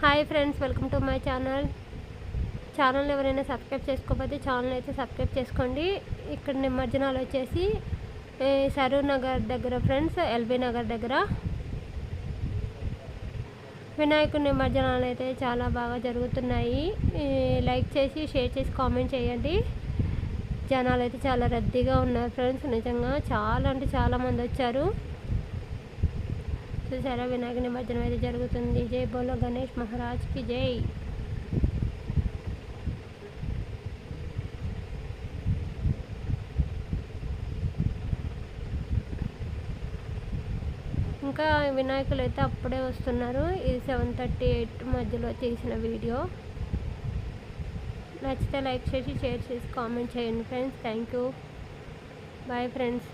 Hi friends welcome to my channel. Channel ఎవరైనా subscribe చేసుకోకపోతే channel అయితే సబ్స్క్రైబ్ చేసుకోండి. ఇక్కడ నిమజ్జనాలు వచ్చేసి సరూర్ నగర్ దగ్గర ఫ్రెండ్స్ ఎల్బీ నగర్ దగ్గర. వినాయకుడి నిమజ్జనాలు అయితే చాలా బాగా జరుగుతున్నాయి. లైక్ చేసి షేర్ చేసి కామెంట్ చేయండి. జనాలు అయితే చాలా రద్దీగా ఉన్నారు ఫ్రెండ్స్ నిజంగా చాలా అంటే చాలా మంది వచ్చారు. చూసారా వినాయక నిమజ్జనం అయితే జరుగుతుంది. జై బోలో గణేష్ మహారాజ్కి జై. ఇంకా వినాయకులు అయితే అప్పుడే వస్తున్నారు. ఇది సెవెన్ థర్టీ ఎయిట్ మధ్యలో తీసిన వీడియో. నచ్చితే లైక్ చేసి షేర్ చేసి కామెంట్ చేయండి friends. Thank you. Bye friends.